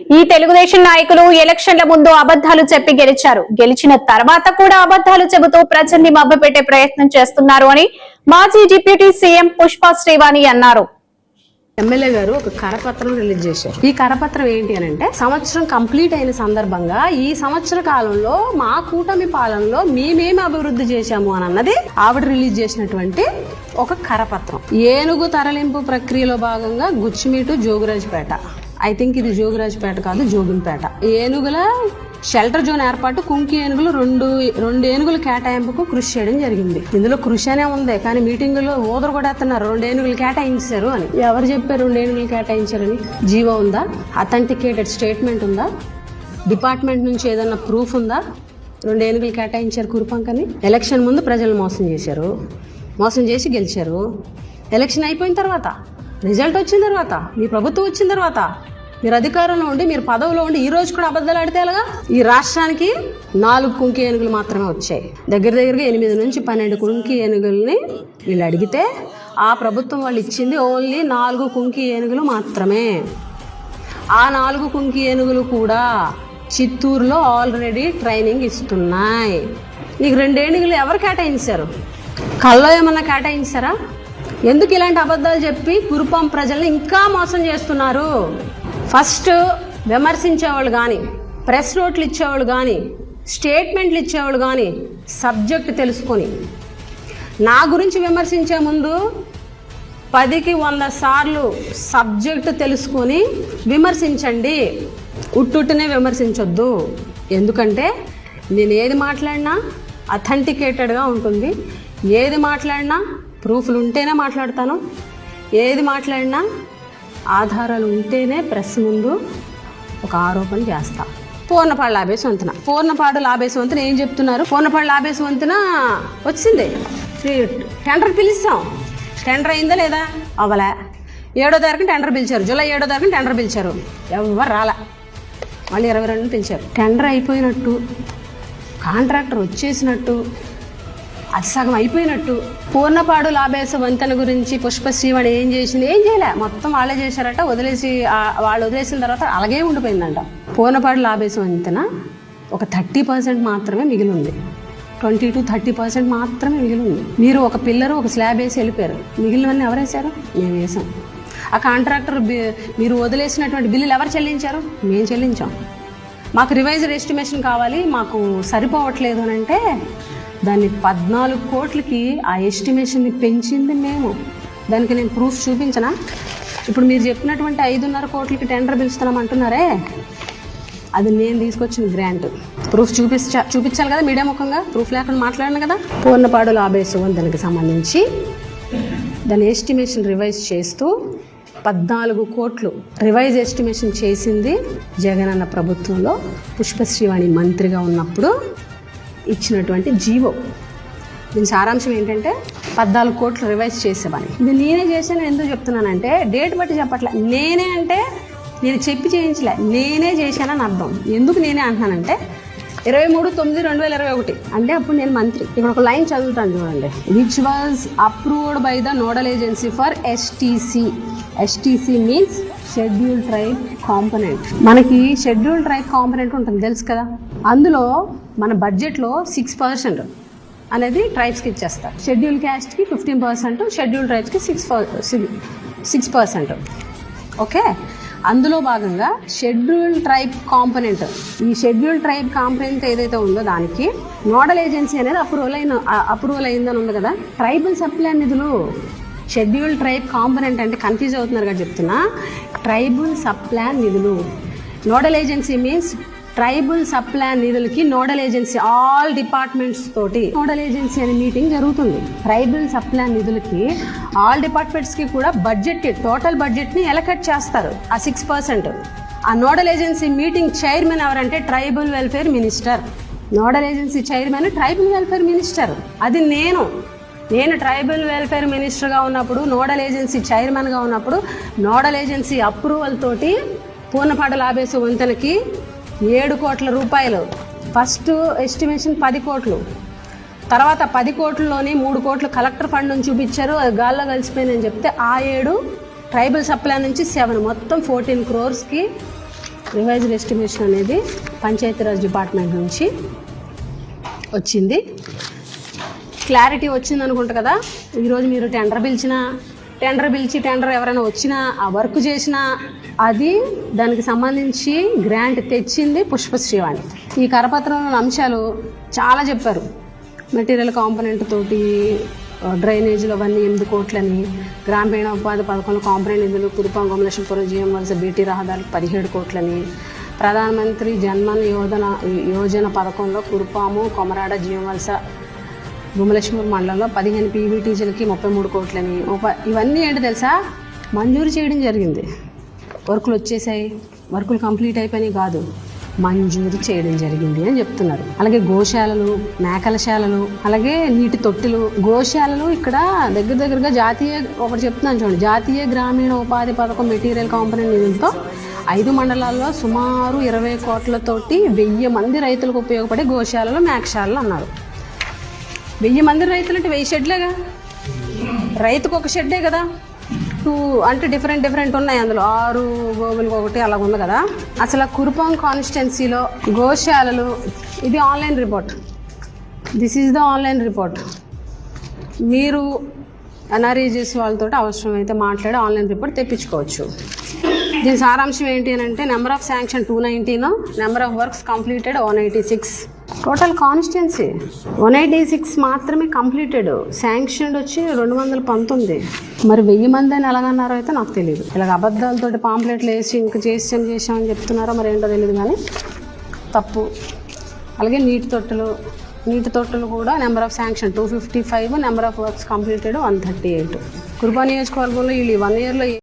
ఈ తెలుగుదేశం నాయకులు ఎలక్షన్ల ముందు అబద్ధాలు చెప్పి గెలిచారు. గెలిచిన తర్వాత కూడా అబద్ధాలు చెబుతూ ప్రజల్ని మభ్యపెట్టే ప్రయత్నం చేస్తున్నారు అని మాజీ డిప్యూటీ సీఎం పుష్ప శ్రీవాణి అన్నారు. ఎమ్మెల్యే గారు ఒక కరపత్రం రిలీజ్ చేశారు. ఈ కరపత్రం ఏంటి అని అంటే సంవత్సరం కంప్లీట్ అయిన సందర్భంగా ఈ సంవత్సర కాలంలో మా కూటమి పాలనలో మేమేమి అభివృద్ధి చేశాము అని అన్నది ఆవిడ రిలీజ్ చేసినటువంటి ఒక కరపత్రం. ఏనుగు తరలింపు ప్రక్రియలో భాగంగా గుచ్చిమీటు జోగురాజుపేట. ఐ థింక్ ఇది జోగిరాజుపేట కాదు జోగులపేట. ఏనుగుల షెల్టర్ జోన్ ఏర్పాటు కుంకి ఏనుగులు రెండు రెండు ఏనుగుల కేటాయింపుకు కృషి చేయడం జరిగింది. ఇందులో కృషి అనే ఉంది కానీ మీటింగులో ఊదరు కూడా ఎత్తున్నారు రెండు ఏనుగులు కేటాయించారు అని. ఎవరు చెప్పారు రెండు ఏనుగులు కేటాయించారని? జీవో ఉందా? అథెంటికేటెడ్ స్టేట్మెంట్ ఉందా? డిపార్ట్మెంట్ నుంచి ఏదన్నా ప్రూఫ్ ఉందా? రెండు ఏనుగులు కేటాయించారు కురుపంకని. ఎలక్షన్ ముందు ప్రజలు మోసం చేశారు. మోసం చేసి గెలిచారు. ఎలక్షన్ అయిపోయిన తర్వాత రిజల్ట్ వచ్చిన తర్వాత మీ ప్రభుత్వం వచ్చిన తర్వాత మీరు అధికారంలో ఉండి మీరు పదవిలో ఉండి ఈ రోజు కూడా అబద్ధాలు ఆడితే ఎలాగా? ఈ రాష్ట్రానికి నాలుగు కుంకి ఏనుగులు మాత్రమే వచ్చాయి. దగ్గర దగ్గరగా ఎనిమిది నుంచి పన్నెండు కుంకి ఏనుగుల్ని వీళ్ళు అడిగితే ఆ ప్రభుత్వం వాళ్ళు ఇచ్చింది ఓన్లీ నాలుగు కుంకి ఏనుగులు మాత్రమే. ఆ నాలుగు కుంకి ఏనుగులు కూడా చిత్తూరులో ఆల్రెడీ ట్రైనింగ్ ఇస్తున్నాయి. నీకు రెండు ఏనుగులు ఎవరు కేటాయించారు? కల్లో ఏమన్నా కేటాయించారా? ఎందుకు ఇలాంటి అబద్ధాలు చెప్పి కురుపాం ప్రజల్ని ఇంకా మోసం చేస్తున్నారు? ఫస్ట్ విమర్శించేవాళ్ళు కానీ ప్రెస్ నోట్లు ఇచ్చేవాళ్ళు కానీ స్టేట్మెంట్లు ఇచ్చేవాళ్ళు కానీ సబ్జెక్ట్ తెలుసుకొని నా గురించి విమర్శించే ముందు పదికి వంద సార్లు సబ్జెక్టు తెలుసుకొని విమర్శించండి. ఉట్టుట్టునే విమర్శించొద్దు. ఎందుకంటే నేను ఏది మాట్లాడినా అథెంటికేటెడ్గా ఉంటుంది. ఏది మాట్లాడినా ప్రూఫ్లు ఉంటేనే మాట్లాడతాను. ఏది మాట్లాడినా ఆధారాలు ఉంటేనే ప్రెస్ ముందు ఒక ఆరోపణ చేస్తా. పూర్ణపాడు లాభేసి వంతెన. పూర్ణపాడు లాభేసి వంతెన ఏం చెప్తున్నారు? పూర్ణపాడు లాభేసి వంతెన వచ్చింది. టెండర్ పిలుస్తాం. టెండర్ అయిందా లేదా? అవ్వలే. ఏడో తారీఖున టెండర్ పిలిచారు. జూలై ఏడో తారీఖున టెండర్ పిలిచారు. ఎవరు రాలే. మళ్ళీ ఇరవై రెండు పిలిచారు. టెండర్ అయిపోయినట్టు కాంట్రాక్టర్ వచ్చేసినట్టు అది సగం అయిపోయినట్టు. పూర్ణపాడు లాభేశ వంతెన గురించి పుష్ప శ్రీవాణి ఏం చేసింది? ఏం చేయలే. మొత్తం వాళ్ళే చేశారట. వదిలేసి వాళ్ళు వదిలేసిన తర్వాత అలాగే ఉండిపోయిందంట. పూర్ణపాడు లాభేశ వంతెన ఒక థర్టీ పర్సెంట్ మాత్రమే మిగిలి ఉంది ట్వంటీ టు థర్టీ పర్సెంట్ మాత్రమే మిగిలి ఉంది మీరు ఒక పిల్లరు ఒక స్లాబ్ వేసి వెళ్ళిపోయారు. మిగిలినవన్నీ ఎవరు వేశారు మేము వేసాం ఆ కాంట్రాక్టర్ బి- మీరు వదిలేసినటువంటి బిల్లులు ఎవరు చెల్లించారు? మేము చెల్లించాం. మాకు రివైజ్డ్ ఎస్టిమేషన్ కావాలి. మాకు సరిపోవట్లేదు అని అంటే దాన్ని పద్నాలుగు కోట్లకి ఆ ఎస్టిమేషన్ని పెంచింది మేము. దానికి నేను ప్రూఫ్ చూపించనా? ఇప్పుడు మీరు చెప్పినటువంటి ఐదున్నర కోట్లకి టెండర్ పిలుస్తున్నాం అంటున్నారే? అది నేను తీసుకొచ్చిన గ్రాంట్ ప్రూఫ్ చూపించా చూపించాలి కదా మీడియా ముఖంగా? ప్రూఫ్ లేకుండా మాట్లాడాను కదా? పూర్ణపాడు లాభేసు దానికి సంబంధించి దాని ఎస్టిమేషన్ రివైజ్ చేస్తూ పద్నాలుగు కోట్లు రివైజ్ ఎస్టిమేషన్ చేసింది జగనన్న ప్రభుత్వంలో పుష్పశ్రీవాణి మంత్రిగా ఉన్నప్పుడు ఇచ్చినటువంటి జీవో. దీని సారాంశం ఏంటంటే పద్నాలుగు కోట్లు రివైజ్ చేసేవాని ఇది నేనే చేశాను ఎందుకు చెప్తున్నానంటే డేట్ బట్టి చెప్పట్లే. నేనే అంటే నేను చెప్పి చేయించలే. నేనే చేశానని అర్థం. ఎందుకు నేనే అంటున్నానంటే ఇరవై మూడు తొమ్మిది రెండు వేల ఇరవై ఒకటి అంటే అప్పుడు నేను మంత్రి. ఇక్కడ ఒక లైన్ చదువుతాను చూడండి. Which was approved by the nodal agency for STC STC means schedule tribe component. మనకి షెడ్యూల్ ట్రైబ్ కాంపనెంట్ ఉంటుంది తెలుసు కదా? అందులో మన బడ్జెట్లో సిక్స్ పర్సెంట్ అనేది ట్రైబ్స్కి ఇచ్చేస్తారు. షెడ్యూల్ క్యాస్ట్కి ఫిఫ్టీన్ పర్సెంట్ షెడ్యూల్ ట్రైబ్స్కి సిక్స్ సిక్స్ పర్సెంట్. ఓకే? అందులో భాగంగా షెడ్యూల్ ట్రైబ్ కాంపనెంట్. ఈ షెడ్యూల్ ట్రైబ్ కాంపనెంట్ ఏదైతే ఉందో దానికి నోడల్ ఏజెన్సీ అనేది అప్రూవల్ అయిన అప్రూవల్ అయిందని ఉంది కదా? ట్రైబల్ సప్లై నిధులు షెడ్యూల్ ట్రైబ్ కాంపనెంట్ అంటే కన్ఫ్యూజ్ అవుతున్నారు కదా చెప్తున్నా. ట్రైబుల్ సప్లాన్ నిధులు. Nodal agency means tribal subplan నిధులకి nodal agency all departments తోటి. నోడల్ ఏజెన్సీ అనే మీటింగ్ జరుగుతుంది. ట్రైబల్ సప్లాన్ నిధులకి ఆల్ డిపార్ట్మెంట్స్కి కూడా బడ్జెట్ టోటల్ బడ్జెట్ని ఎలకట్ చేస్తారు. ఆ సిక్స్ పర్సెంట్ ఆ నోడల్ ఏజెన్సీ మీటింగ్ చైర్మన్ ఎవరంటే tribal welfare minister nodal agency chairman tribal welfare minister అది నేను. నేను ట్రైబల్ వెల్ఫేర్ మినిస్టర్గా ఉన్నప్పుడు నోడల్ ఏజెన్సీ చైర్మన్గా ఉన్నప్పుడు నోడల్ ఏజెన్సీ అప్రూవల్ తోటి పూర్ణపాట లాభేసు వంతెనకి ఏడు కోట్ల రూపాయలు. ఫస్ట్ ఎస్టిమేషన్ పది కోట్లు. తర్వాత పది కోట్లలోని మూడు కోట్లు కలెక్టర్ ఫండ్ నుంచి చూపించారు అది గాల్లో కలిసిపోయిందని చెప్తే ఆ ఏడు ట్రైబల్ సప్లై నుంచి సెవెన్. మొత్తం ఫోర్టీన్ క్రోర్స్కి రివైజ్డ్ ఎస్టిమేషన్ అనేది పంచాయతీరాజ్ డిపార్ట్మెంట్ నుంచి వచ్చింది. క్లారిటీ వచ్చింది అనుకుంటా కదా? ఈరోజు మీరు టెండర్ పిలిచినా టెండర్ పిలిచి టెండర్ ఎవరైనా వచ్చినా ఆ వర్క్ చేసినా అది దానికి సంబంధించి గ్రాంట్ తెచ్చింది పుష్పశ్రీవాణి ఈ కరపత్రంలోని అంశాలు చాలా చెప్పారు. మెటీరియల్ కాంపనెంట్ తోటి డ్రైనేజీలు అవన్నీ ఎనిమిది కోట్లని గ్రామీణ ఉపాధి పథకంలో కాంపనెంట్ నిధులు కురుపాం లక్ష్మీపురం జీఎం వలస బీటీ రహదారులు పదిహేడు కోట్లని ప్రధానమంత్రి జన్మన్ యోజన యోజన పథకంలో కురుపాము కొమరాడ జీవవలస వలస మండలంలో పదిహేను పీవీటీజీలకి ముప్పై మూడు కోట్లని. ఉప- ఇవన్నీ ఏంటి తెలుసా? మంజూరు చేయడం జరిగింది. వర్కులు వచ్చేసాయి. వర్కులు కంప్లీట్ అయిపోయినాయి కాదు. మంజూరు చేయడం జరిగింది అని చెప్తున్నారు. అలాగే గోశాలలు మేకలశాలలు అలాగే నీటి తొట్టెలు గోశాలలు ఇక్కడ దగ్గర దగ్గరగా జాతీయ ఒకటి చెప్తున్నాను చూడండి. జాతీయ గ్రామీణ ఉపాధి పథకం మెటీరియల్ కాంపనెంట్ నిధులతో ఐదు మండలాల్లో సుమారు ఇరవై కోట్లతోటి వెయ్యి మంది రైతులకు ఉపయోగపడే గోశాలలు మేకశాలలు అన్నారు. వెయ్యి మంది రైతులు అంటే వెయ్యి షెడ్లేగా? రైతుకు ఒక షెడ్డే కదా. టూ అంటే డిఫరెంట్ డిఫరెంట్ ఉన్నాయి అందులో. ఆరు గోవులకు ఒకటి అలా ఉంది కదా. అసలు కురుపం కురుపాం కాన్స్టిట్యున్సీలో గోశాలలు ఇది online report. This is the online report. మీరు ఎన్ఆర్ఈజీస్ వాళ్ళతో అవసరమైతే మాట్లాడి ఆన్లైన్ రిపోర్ట్ తెప్పించుకోవచ్చు. దీని సారాంశం ఏంటి అని అంటే number of sanction two nineteen number of works completed one eighty six. Total constituency one eighty six మాత్రమే కంప్లీటెడ్ శాంక్షన్ వచ్చి రెండు వందల పంతొమ్మిది. మరి వెయ్యి మంది అని ఎలాగన్నారో అయితే నాకు తెలియదు ఇలాగ అబద్ధాలతోటి పాంప్లెట్లు వేసి ఇంకా చేసాం చేసామని చెప్తున్నారో మరి ఏంటో తెలియదు కానీ తప్పు. అలాగే నీటి తొట్టెలు నీటి తొట్టెలు కూడా number of sanction two fifty five number of works completed one thirty eight Kurba నియోజకవర్గంలో వీళ్ళు వన్ ఇయర్లో